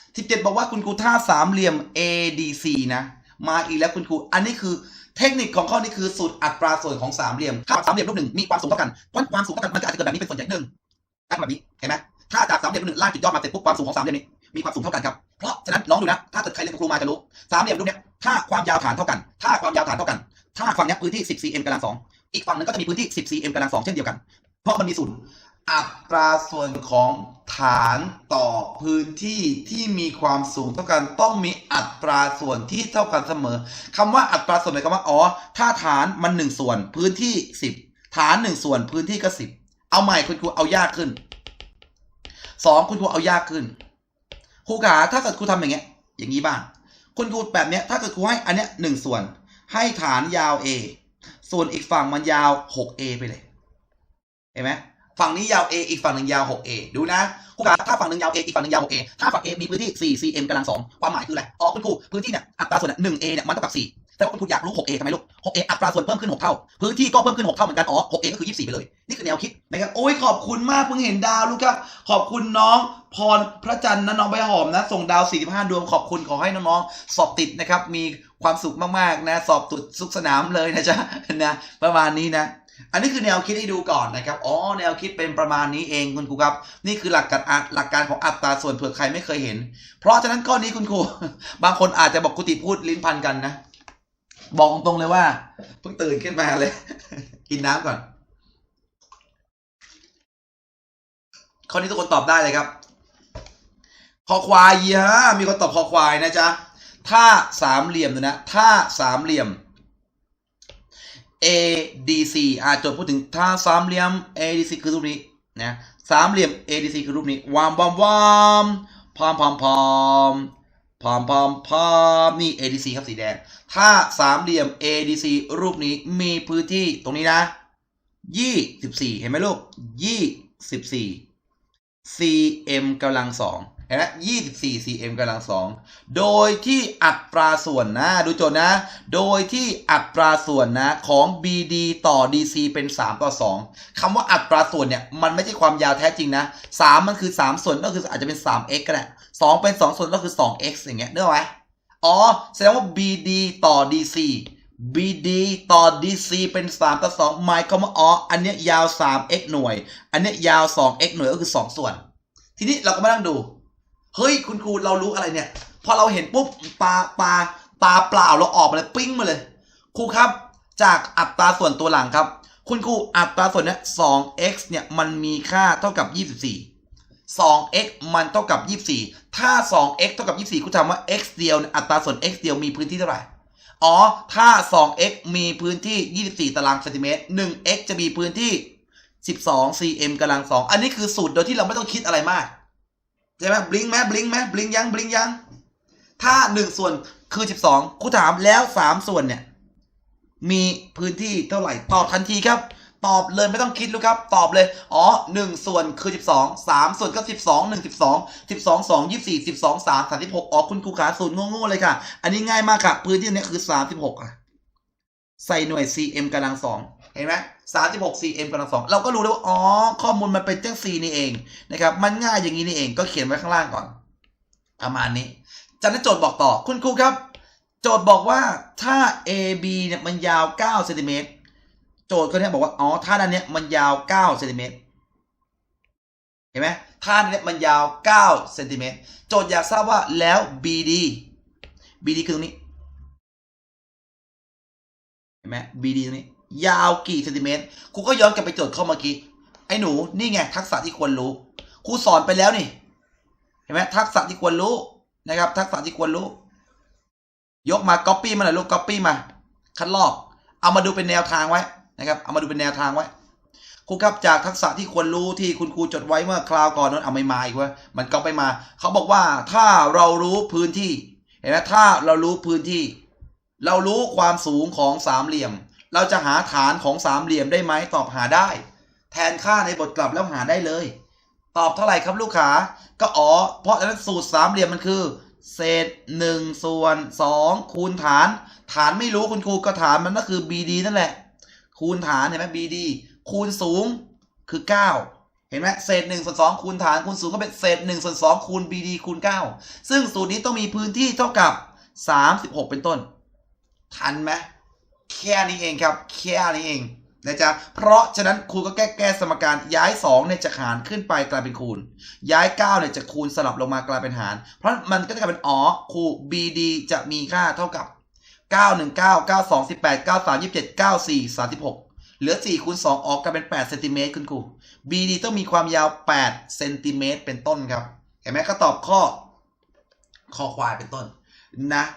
17บอกว่าคุณครูท่าสามเหลี่ยม ADC นะมาอีกแล้วคุณครู อันนี้คือเทคนิคของข้อนี้คือสูตรอัตราส่วนของสามเหลี่ยมถ้าสามเหลี่ยมรูปหนึ่งมีความสูงเท่ากันเพราะความสูงเท่ากันมันก็อาจจะเกิดแบบนี้เป็นส่วนใหญ่หนึ่งแบบนี้เห็นไหมถ้าจากสามเหลี่ยมรูปหนึ่งลากจุดยอดมาเสร็จปุ๊บความสูงของสามเหลี่ยมนี้มีความสูงเท่ากันครับ เพราะฉะนั้นน้องดูนะ ถ้าเกิดใครเรียนครูมาจะรู้ สามเหลี่ยมรูปเนี้ย ถ้าความยาวฐานเท่ากัน ถ้าความยาวฐานเท่ากัน ถ้าฝั่งนี้พื้นที่ 10 cm กำลังสองอีกฝั่งนึงก็จะมีพื้นที่ 10 cm กำลังสองเช่นเดียวกัน เพราะมันมีสูตรอัตราส่วนของ ฐานต่อพื้นที่ที่มีความสูงเท่ากันต้องมีอัตราส่วนที่เท่ากันเสมอคำว่าอัตราส่วนหมายความว่าอ๋อถ้าฐานมันหนึ่งส่วนพื้นที่สิบฐานหนึ่งส่วนพื้นที่ก็สิบเอาใหม่คุณครูเอายากขึ้นสองคุณครูเอายากขึ้นครูขาถ้าเกิดครูทำอย่างเงี้ย อย่างนี้บ้างคุณครูแบบเนี้ยถ้าเกิดครูให้อันเนี้ยหนึ่งส่วน ให้ฐานยาว A ส่วนอีกฝั่งมันยาว 6A ไปเลยเห็นไหม ฝั่งนี้ยาว A อีกฝั่งหนึ่งยาว 6A ดูนะครูขาถ้าฝั่งหนึ่งยาว A อีกฝั่งหนึ่งยาว 6A ถ้าฝั่ง A มีพื้นที่ 4 cm กำลังสองความหมายคืออะไรอ๋อคุณครูพื้นที่เนี่ยอัตราส่วนเนี่ย 1A เนี่ยมันเท่ากับ 4 แต่ว่าคุณครูอยากรู้ 6A ทำไมลูก 6A อัตราส่วนเพิ่มขึ้น 6 เท่า พื้นที่ก็เพิ่มขึ้น 6 เท่าเหมือนกัน อ๋อ 6A ก็คือ 24 ไปเลย นี่คือแนวคิดนะครับ โอ้ยขอบคุณมากเพิ่งเห็นดาวลูกครับ ขอบคุณน้องพรพระจันทร์นะน้องใบหอมนะ ส่งดาว 45 ดวงขอบคุณขอให้น้องๆสอบติดนะครับมีความสุขมากๆนะสอบตุดสุขสนามเลยนะจ๊ะนะประมาณนี้นะ อันนี้คือแนวคิดให้ดูก่อนนะครับ อ๋อ แนวคิดเป็นประมาณนี้เองคุณครูครับ นี่คือหลักการหลักการของอัตราส่วนเผื่อใครไม่เคยเห็น เพราะฉะนั้นข้อนี้คุณครู บางคนอาจจะบอกกุฏิพูดลิ้นพันกันนะ บอกตรงๆเลยว่าเพิ่งตื่นขึ้นมาเลย กินน้ำก่อน ข้อนี้ทุกคนตอบได้เลยครับ คอควายฮะมีคนตอบคอควายนะจ๊ะ ถ้าสามเหลี่ยมนะ ถ้าสามเหลี่ยม ADC อ่าโจทย์พูดถึงถ้าสามเหลี่ยม ADC คือรูปนี้นะสามเหลี่ยม ADC คือรูปนี้วามวามวามพามพามพามพามพามพามนี่ ADC ครับสีแดง ถ้าสามเหลี่ยม ADC รูปนี้มีพื้นที่ตรงนี้นะยี่สิบสี่เห็นไหมลูกยี่สิบสี่ cm กำลังสอง ห็นไหมยี่สิบสี่ cm กำลังสอง โดยที่อัตราส่วนนะ ดูโจทย์นะ โดยที่อัตราส่วนนะของ BD ต่อ DC เป็น 3 ต่อ 2คำว่าอัตราส่วนเนี่ย มันไม่ใช่ความยาวแท้จริงนะ 3 มันคือ 3 ส่วนก็คืออาจจะเป็น 3x ก็ได้2เป็น 2 ส่วนก็คือ 2x อย่างเงี้ยเนกอไหมอ๋อ แสดงว่า BD ต่อ DC BD ต่อ DC เป็น 3 ต่อ 2 หมายความว่าอ๋อ อันเนี้ยยาว 3x หน่วย อันเนี้ยยาว 2x หน่วยก็คือ 2 ส่วน ทีนี้เราก็มานั่งดู เฮ้ยคุณครูเรารู้อะไรเนี่ย พอเราเห็นปุ๊บตาตาตาเปล่าเราออกมาเลยปิ้งมาเลย ครูครับ จากอัตราส่วนตัวหลังครับ คุณครูอัตราส่วนเนี้ย 2x เนี่ยมันมีค่าเท่ากับ 24 2x มันเท่ากับ 24 ถ้า 2x เท่ากับ 24คุณถามว่า x เดียวนอัตราส่วน x เดียวมีพื้นที่เท่าไหร่อ๋อ ถ้า 2x มีพื้นที่ 24 ตารางเซนติเมตร 1x จะมีพื้นที่ 12 cm กำลังสองอันนี้คือสูตรโดยที่เราไม่ต้องคิดอะไรมาก ใช่ไหมบลิงไหมบลิงไหมบลิงยังบลิงยัง ถ้า1ส่วนคือ12ครูถามแล้ว3ส่วนเนี่ย มีพื้นที่เท่าไหร่ตอบทันทีครับ ตอบเลยไม่ต้องคิดลูกครับ ตอบเลย อ๋อ1ส่วนคือ12 3ส่วนก็12 1 12 12 2 24 12 3 36อ๋อคุณครูขาสูตรโง่ๆเลยค่ะ อันนี้ง่ายมากค่ะ พื้นที่เนี้ยคือ36อะ ใส่หน่วย cm กำลังสองเห็นไหม 36 cm กำลังสองเราก็รู้แล้วว่าอ๋อข้อมูลมันเป็นจังซีนี่เองนะครับมันง่ายอย่างนี้นี่เองก็เขียนไว้ข้างล่างก่อน ประมาณนี้จากนั้นโจทย์บอกต่อคุณครูครับ โจทย์บอกว่าถ้า AB เนี่ยมันยาว9เซนติเมตรโจทย์เขาเนี่ยบอกว่าอ๋อถ้าด้านเนี้ยมันยาว9เซนติเมตรเห็นไหมถ้าด้านเนี้ยมันยาว9เซนติเมตรโจทย์อยากทราบว่าแล้ว BD BD คือตรงนี้เห็นไหม BD ตรงนี้ ยาวกี่เซนติเมตรครูก็ย้อนกลับไปโจทย์ข้อเมื่อกี้ไอ้หนูนี่ไงทักษะที่ควรรู้ครูสอนไปแล้วนี่เห็นไหมทักษะที่ควรรู้นะครับ ทักษะที่ควรรู้ ยกมา copy มาหน่อยลูก copy มา คัดลอก เอามาดูเป็นแนวทางไว้นะครับ เอามาดูเป็นแนวทางไว้ครูครับจากทักษะที่ควรรู้ที่คุณครูจดไว้เมื่อคราวก่อนนั้นเอาไม่มาอีกว่ามันก็ไปมา เขาบอกว่าถ้าเรารู้พื้นที่ เห็นไหมถ้าเรารู้พื้นที่ เรารู้ความสูงของสามเหลี่ยม เราจะหาฐานของสามเหลี่ยมได้ไหมตอบหาได้ แทนค่าในบทกลับแล้วหาได้เลย ตอบเท่าไหร่ครับลูกขาก็อ๋อเพราะฉะนั้นสูตรสามเหลี่ยมมันคือ เศษหนึ่งส่วนสองคูณฐาน ฐานไม่รู้คุณครูก็ฐานมันก็คือ BD นั่นแหละ คูณฐานเห็นไหม BD คูณสูงคือ 9เห็นไหมเศษ1ส่วน2คูณฐานคูณ0ก็เป็นเศษ1ส่วน2คูณ BD คูณ 9 ซึ่งสูตรนี้ต้องมีพื้นที่เท่ากับ 36 เป็นต้น ทันไหม แค่นี้เองครับ แค่นี้เองนะจ๊ะเพราะฉะนั้นครูก็แก้แก้สมการย้าย2เนี่ยจะหารขึ้นไปกลายเป็นคูณ ย้าย9เนี่ยจะคูณสลับลงมากลายเป็นหาร เพราะมันก็จะกลายเป็นอ๋อครู BD จะมีค่าเท่ากับ 919 92 18 93 27 94 36 เหลือ4คูณ2ออกกลายเป็น8เซนติเมตรคุณครู BD ต้องมีความยาว8เซนติเมตรเป็นต้นครับ เห็นไหมก็ตอบข้อข้อควายเป็นต้นนะ